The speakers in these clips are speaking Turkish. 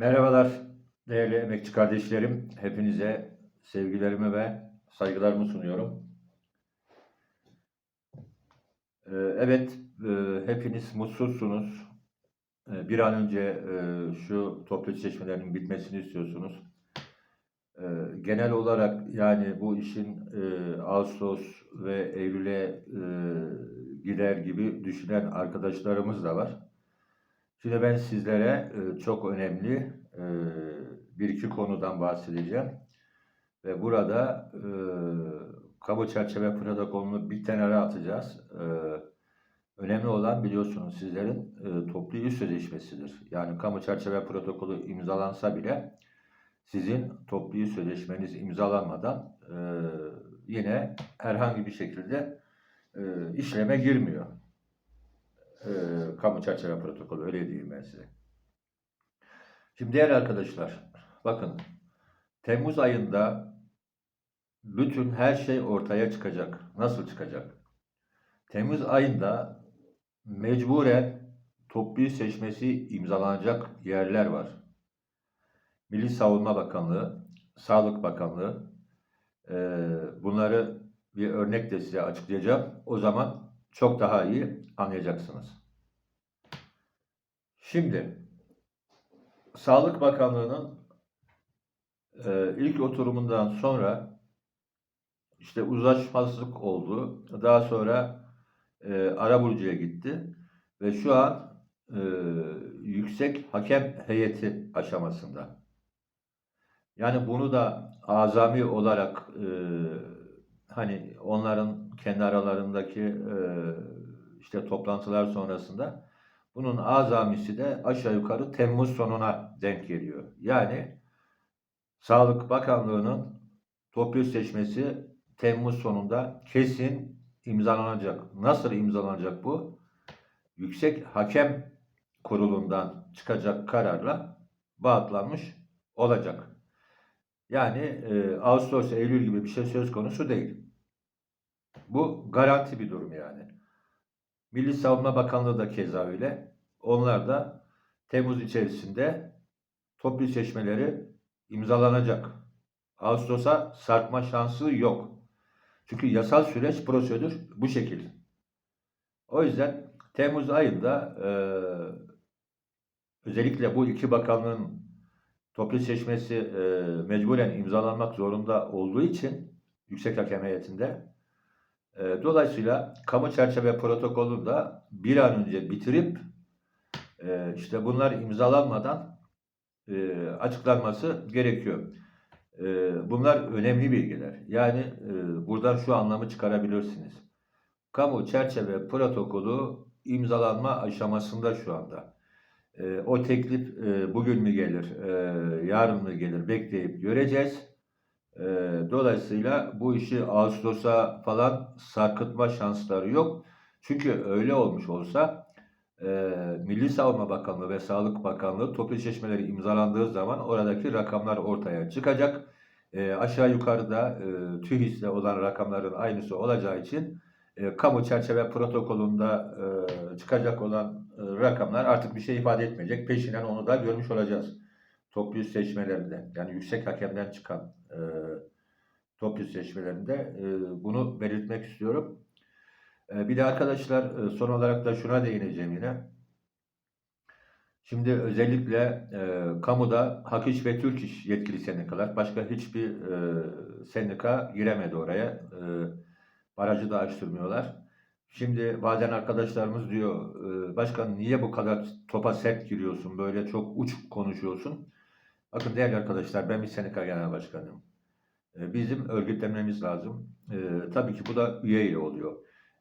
Merhabalar değerli emekçi kardeşlerim. Hepinize sevgilerimi ve saygılarımı sunuyorum. Ee, Evet, e, hepiniz mutsuzsunuz. Ee, Bir an önce e, şu toplu seçmelerinin bitmesini istiyorsunuz. Ee, Genel olarak yani bu işin e, Ağustos ve Eylül'e gider gibi düşünen arkadaşlarımız da var. Şimdi ben sizlere e, çok önemli e, bir iki konudan bahsedeceğim. Ve burada e, kamu çerçeve protokolünü bir kenara atacağız. Önemli olan biliyorsunuz sizlerin toplu iş sözleşmesidir. Yani kamu çerçeve protokolü imzalansa bile sizin toplu iş sözleşmeniz imzalanmadan yine herhangi bir şekilde işleme girmiyor e, kamu çerçeve protokolü öyle diyeyim ben size. Şimdi değerli arkadaşlar bakın Temmuz ayında bütün her şey ortaya çıkacak. Nasıl çıkacak? Temmuz ayında mecburen toplu seçmesi imzalanacak yerler var. Milli Savunma Bakanlığı, Sağlık Bakanlığı e, bunları bir örnekle size açıklayacağım. O zaman çok daha iyi anlayacaksınız. Şimdi Sağlık Bakanlığı'nın e, ilk oturumundan sonra işte uzlaşmazlık oldu. Daha sonra e, Arabulucu'ya gitti ve şu an e, yüksek hakem heyeti aşamasında. Yani bunu da azami olarak e, hani onların kendi aralarındaki e, işte toplantılar sonrasında bunun azamisi de aşağı yukarı Temmuz sonuna denk geliyor. Yani Sağlık Bakanlığı'nın toplu seçmesi Temmuz sonunda kesin imzalanacak. Nasıl imzalanacak bu? Yüksek Hakem Kurulu'ndan çıkacak kararla bağıtlanmış olacak. Yani e, Ağustos, Eylül gibi bir şey söz konusu değil. Bu garanti bir durum yani. Milli Savunma Bakanlığı da keza öyle. Onlar da Temmuz içerisinde toplu seçmeleri imzalanacak. Ağustos'a sarkma şansı yok. Çünkü yasal süreç prosedür bu şekil. O yüzden Temmuz ayında e, özellikle bu iki bakanlığın toplu seçmesi e, mecburen imzalanmak zorunda olduğu için Yüksek Hakem Heyeti'nde e, dolayısıyla kamu çerçeve protokolünü da bir an önce bitirip e, işte bunlar imzalanmadan e, açıklanması gerekiyor. E, bunlar önemli bilgiler. Yani e, buradan şu anlamı çıkarabilirsiniz. Kamu çerçeve protokolü imzalanma aşamasında şu anda. O teklif bugün mü gelir, yarın mı gelir bekleyip göreceğiz. E, dolayısıyla bu işi Ağustos'a falan sarkıtma şansları yok. Çünkü öyle olmuş olsa e, Milli Savunma Bakanlığı ve Sağlık Bakanlığı toplu seçmeleri imzalandığı zaman oradaki rakamlar ortaya çıkacak. E, aşağı yukarıda e, TÜHİS'le olan rakamların aynısı olacağı için e, kamu çerçeve protokolünde e, çıkacak olan e, rakamlar artık bir şey ifade etmeyecek. Peşinen onu da görmüş olacağız. Toplu seçmelerinde yani yüksek hakemden çıkan e, toplu seçmelerinde e, bunu belirtmek istiyorum. E, bir de arkadaşlar e, son olarak da şuna değineceğim yine. Şimdi özellikle e, kamuda Hak İş ve Türk İş yetkili sendikalar, başka hiçbir e, sendika giremedi oraya. E, barajı da açtırmıyorlar. Şimdi bazen arkadaşlarımız diyor, e, başkan niye bu kadar topa sert giriyorsun, böyle çok uç konuşuyorsun? Bakın değerli arkadaşlar, ben bir sendika genel başkanıyım. E, bizim örgütlenmemiz lazım. E, tabii ki bu da üye ile oluyor.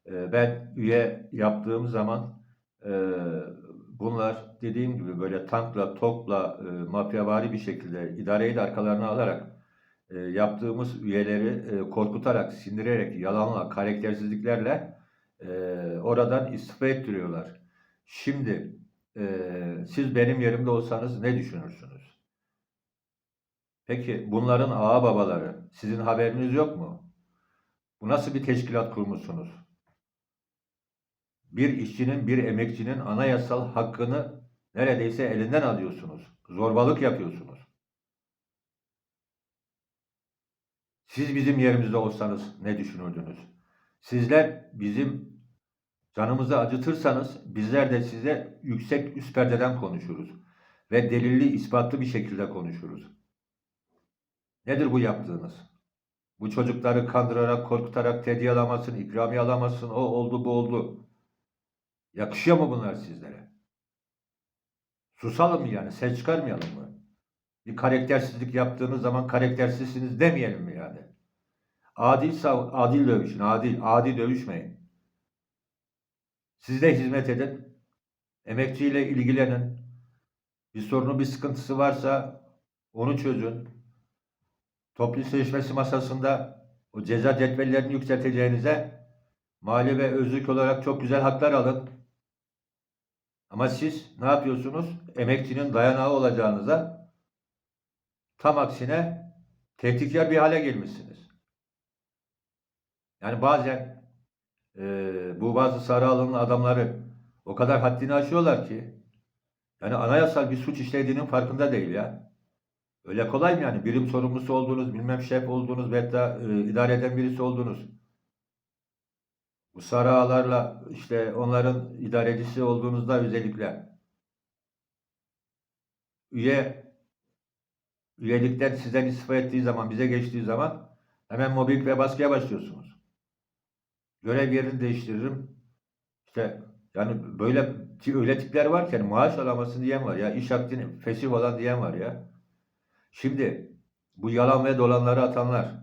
E, ben üye yaptığım zaman e, bunlar dediğim gibi böyle tankla, topla, e, mafyavari bir şekilde idareyi de arkalarına alarak e, yaptığımız üyeleri e, korkutarak, sindirerek, yalanla, karaktersizliklerle e, oradan istifa ettiriyorlar. Şimdi e, siz benim yerimde olsanız ne düşünürsünüz? Peki bunların ağa babaları sizin haberiniz yok mu? Bu nasıl bir teşkilat kurmuşsunuz? Bir işçinin, bir emekçinin anayasal hakkını neredeyse elinden alıyorsunuz. Zorbalık yapıyorsunuz. Siz bizim yerimizde olsanız ne düşünürdünüz? Sizler bizim canımızı acıtırsanız bizler de size yüksek üst perdeden konuşuruz. Ve delilli ispatlı bir şekilde konuşuruz. Nedir bu yaptığınız? Bu çocukları kandırarak, korkutarak tedbir alamazsın, ikramiye alamazsın, o oldu bu oldu. Yakışıyor mu bunlar sizlere? Susalım mı yani? Ses çıkarmayalım mı? Bir karaktersizlik yaptığınız zaman karaktersizsiniz demeyelim mi yani? Adil adil dövüşün, adil, adil dövüşmeyin. Siz de hizmet edin. Emekçiyle ilgilenin. Bir sorunu, bir sıkıntısı varsa onu çözün. Toplu sözleşmesi masasında o ceza cetvellerini yükselteceğinize mali ve özlük olarak çok güzel haklar alın. Ama siz ne yapıyorsunuz? Emekçinin dayanağı olacağınıza tam aksine tehditkar bir hale gelmişsiniz. Yani bazen eee, bu bazı sarı alımlı adamları o kadar haddini aşıyorlar ki yani anayasal bir suç işlediğinin farkında değil ya. Öyle kolay mı yani? Birim sorumlusu olduğunuz, bilmem şef olduğunuz ve hatta e, idare eden birisi olduğunuz. Bu sarı ağlarla işte onların idarecisi olduğunuzda özellikle üye üyelikten sizden istifa ettiği zaman, bize geçtiği zaman hemen mobbing ve baskıya başlıyorsunuz. Görev yerini değiştiririm. İşte yani böyle ki öyle tipler varken maaş alamasın diyen var ya, iş akdini fesih olan diyen var ya. Şimdi bu yalan ve dolanları atanlar,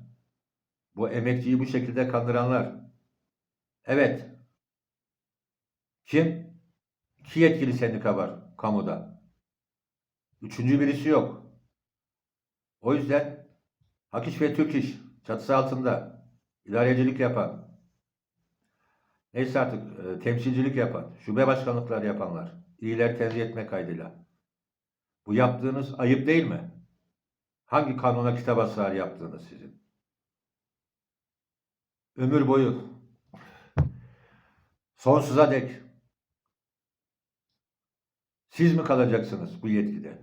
bu emekçiyi bu şekilde kandıranlar. Evet. Kim? İki yetkili sendika var kamuda. Üçüncü birisi yok. O yüzden Hak İş ve Türk İş çatısı altında idarecilik yapan, neyse artık e, temsilcilik yapan, şube başkanlıkları yapanlar, iyiler tenzih etme kaydıyla. Bu yaptığınız ayıp değil mi? Hangi kanuna kitaba sığar yaptığınız sizin? Ömür boyu sonsuza dek siz mi kalacaksınız bu yetkide?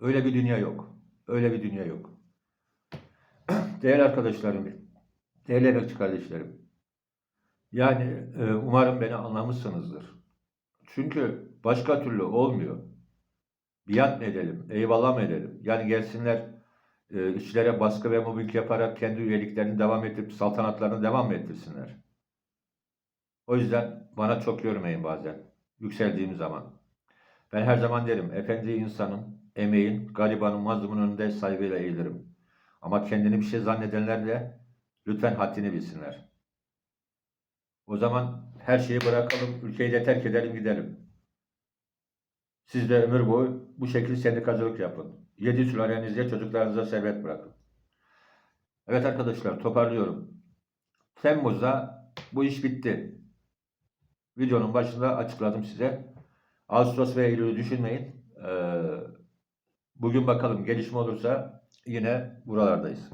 Öyle bir dünya yok. Öyle bir dünya yok. Değerli arkadaşlarım, değerli emekçi kardeşlerim. Yani e, umarım beni anlamışsınızdır. Çünkü başka türlü olmuyor. Biat mı edelim, eyvallah mı edelim? Yani gelsinler e, işçilere baskı ve mobbing yaparak kendi üyeliklerini devam edip saltanatlarını devam ettirsinler? O yüzden bana çok görmeyin bazen. Yükseldiğim zaman. Ben her zaman derim, efendi insanım, emeğin, garibanın, mazlumun önünde saygıyla eğilirim. Ama kendini bir şey zannedenler de lütfen haddini bilsinler. O zaman her şeyi bırakalım, ülkeyi de terk edelim gidelim. Siz de ömür boyu bu şekilde sendikacılık yapın. Yedi sülalenizde çocuklarınıza servet bırakın. Evet arkadaşlar toparlıyorum. Temmuz'da bu iş bitti. Videonun başında açıkladım size. Ağustos ve Eylül'ü düşünmeyin. Ee, bugün bakalım gelişme olursa yine buralardayız.